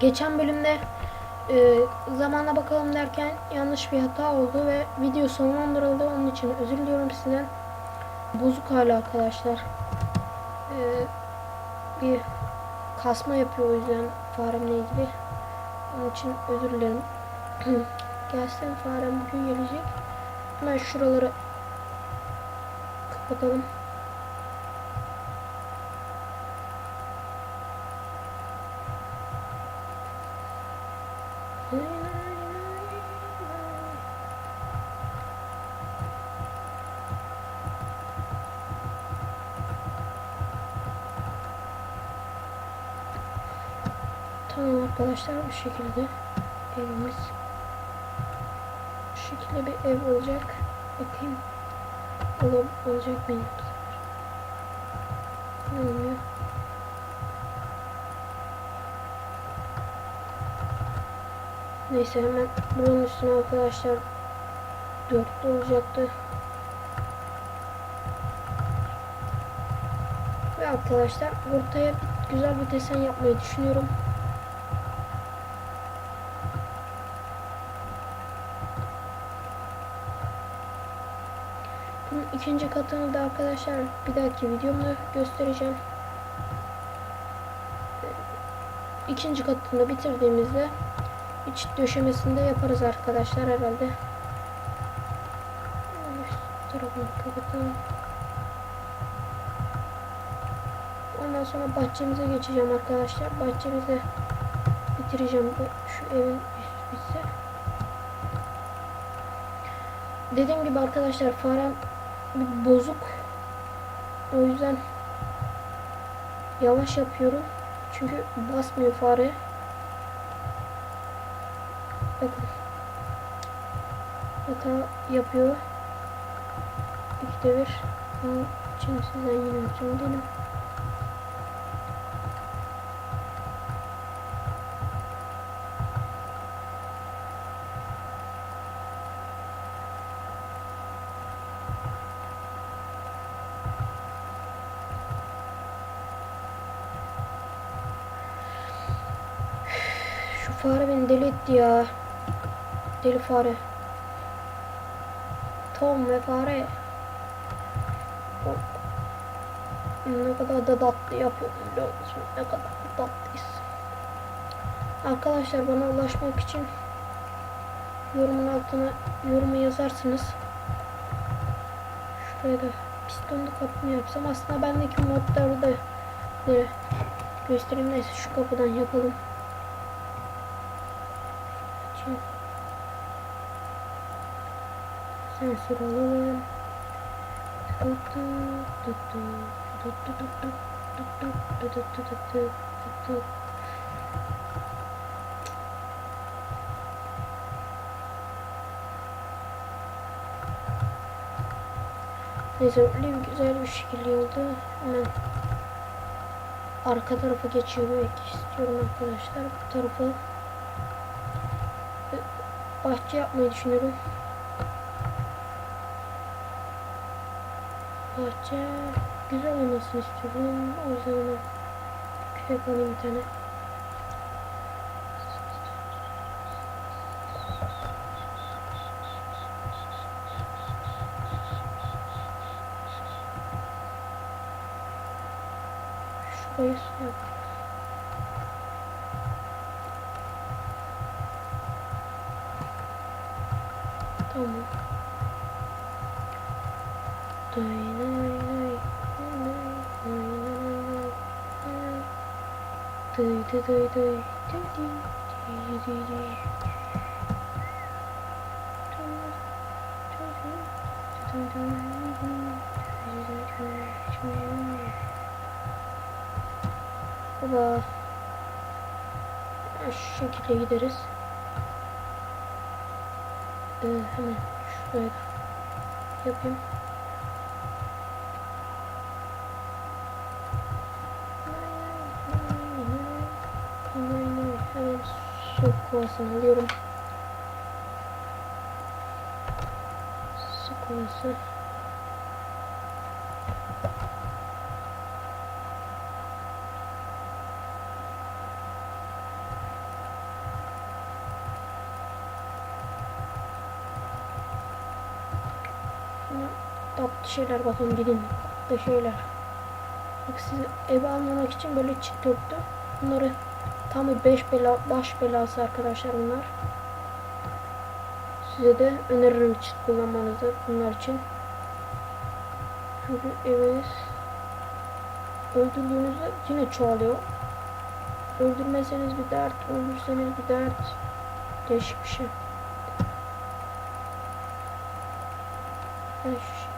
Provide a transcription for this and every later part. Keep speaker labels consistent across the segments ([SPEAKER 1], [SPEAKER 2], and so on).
[SPEAKER 1] geçen bölümde e, zamana bakalım derken yanlış bir hata oldu ve video sonlandırıldı. Onun için özür diliyorum sizden. Bozuk hala arkadaşlar. E, bir kasma yapıyor o yüzden faremle ilgili. Onun için özür dilerim. Gelsin farem bugün gelecek. Hemen şuraları kapatalım. Tamam arkadaşlar bu şekilde evimiz bu şekilde bir ev olacak. Bakayım Ol, olacak mı? Ne oluyor? Neyse hemen buranın üstüne arkadaşlar dörtlü olacaktı. Ve arkadaşlar ortaya güzel bir desen yapmayı düşünüyorum. İkinci katını da arkadaşlar bir dahaki videomda göstereceğim. İkinci katını bitirdiğimizde iç döşemesini de yaparız arkadaşlar herhalde. Tarafını kapatalım. Ondan sonra bahçemize geçeceğim arkadaşlar. Bahçemize bitireceğim bu şu evin üst bitse. Dediğim gibi arkadaşlar farem bir bozuk. O yüzden yavaş yapıyorum. Çünkü basmıyor fare. Bakın. Hata yapıyor. İkide bir. İçin sizden yine özür dilerim. Fare beni deli etti ya. Deli fare. Tom ve fare. Ne kadar da tatlı yapıyor biliyor musun? Ne kadar da tatlıyız. Arkadaşlar bana ulaşmak için yorumun altına yorumu yazarsınız. Şuraya da pistonlu kapı mı yapsam? Aslında bendeki modları da göstereyim. Neyse şu kapıdan yapalım. Tut tut tut. Neyse öyle bir güzel bir şekilde oldu. Hemen arka tarafa geçiyorum istiyorum arkadaşlar. Bu tarafa bahçe yapmayı düşünüyorum. Bahçe güzel olmasını istiyorum. O yüzden ona kürek alayım bir tane. Şurayı su yap. Dıy dıy dıy dıy dıy dıy dıy dıy Baba. Şu şekilde gideriz. Ee, hemen şuraya yapayım. Hemen su kovasını alıyorum. Su kovası. Yaptığı şeyler bakın gidin. Yaptığı şeyler. Bak sizi eve almamak için böyle çit döktü. Bunları tam bir beş bela, baş belası arkadaşlar bunlar. Size de öneririm çit kullanmanızı bunlar için. Çünkü eviniz öldürdüğünüzde yine çoğalıyor. Öldürmeseniz bir dert, öldürseniz bir dert. Değişik bir şey. Evet, şu şekilde.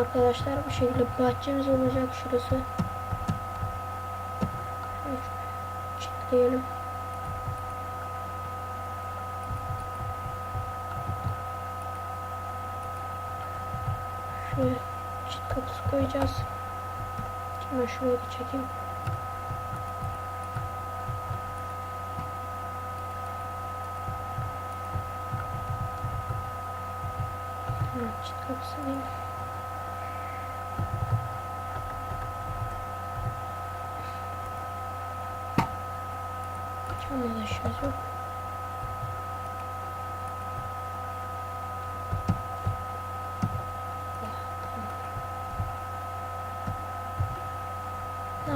[SPEAKER 1] Arkadaşlar bu şekilde bahçemiz olacak şurası. Çitleyelim. Şuraya çit kapısı koyacağız. Hemen şuraya da çekeyim. Çit kapısı değil. Yok.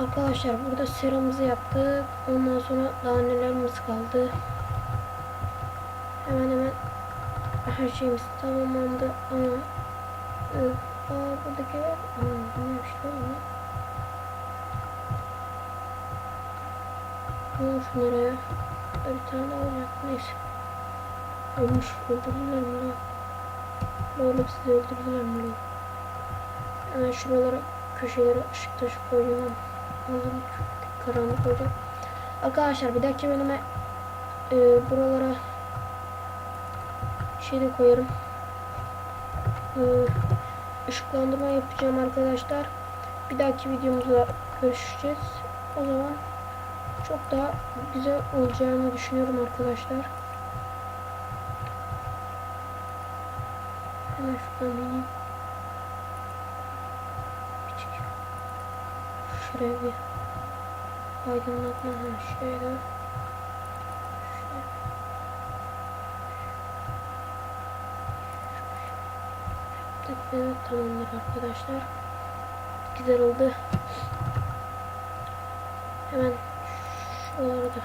[SPEAKER 1] Arkadaşlar burada seramızı yaptık. Ondan sonra daha nelerimiz kaldı. Hemen hemen her şeyimiz tamamlandı ama evet, aa, buradaki var. Aa? Ne olmuş ya? Burada bir tane daha olacak. Neyse. Ölmüş. Öldürdüler mi lan? Oğlum sizi öldürdüler mi lan? Hemen şuralara köşelere ışık taşı. Ağzım çok karanlık olacak. Arkadaşlar bir dahaki bölüme e, buralara şey de koyarım. E, ışıklandırma yapacağım arkadaşlar. Bir dahaki videomuzda görüşeceğiz. O zaman çok daha güzel olacağını düşünüyorum arkadaşlar. Hemen şuradan ineyim. Küçük. Şuraya bir aydınlatma. Şöyle. Yaptık. Evet tamamdır arkadaşlar. Güzel oldu. Hemen şuralarda.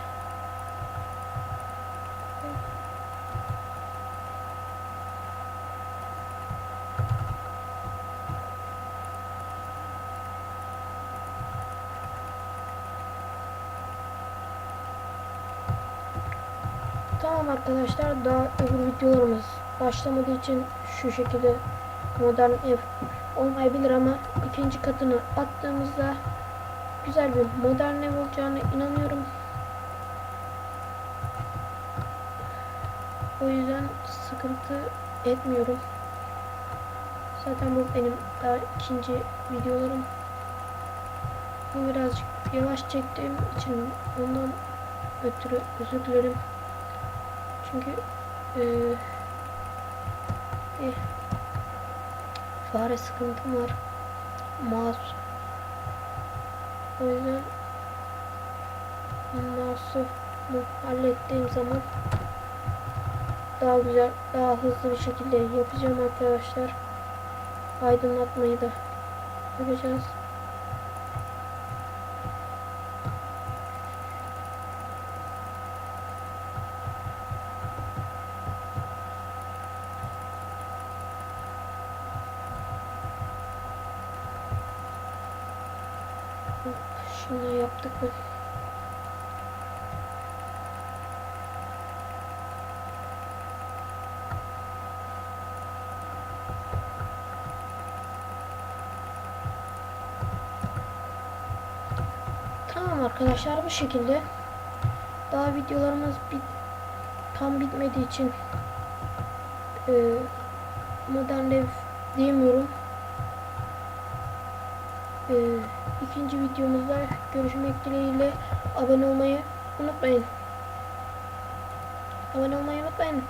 [SPEAKER 1] Tamam arkadaşlar daha öbür videolarımız başlamadığı için şu şekilde modern ev olmayabilir ama ikinci katını attığımızda güzel bir modern ev olacağına inanıyorum. O yüzden sıkıntı etmiyorum. Zaten bu benim daha ikinci videolarım. Bu birazcık yavaş çektiğim için ondan ötürü özür dilerim. Çünkü eee bir fare sıkıntım var. Mouse. O yüzden mouse'u hallettiğim zaman daha güzel, daha hızlı bir şekilde yapacağım arkadaşlar. Aydınlatmayı da yapacağız. Şunu yaptık mı? Tamam arkadaşlar bu şekilde. Daha videolarımız bit tam bitmediği için e, modern ev diyemiyorum. E, ikinci videomuzda görüşmek dileğiyle abone olmayı unutmayın. Abone olmayı unutmayın.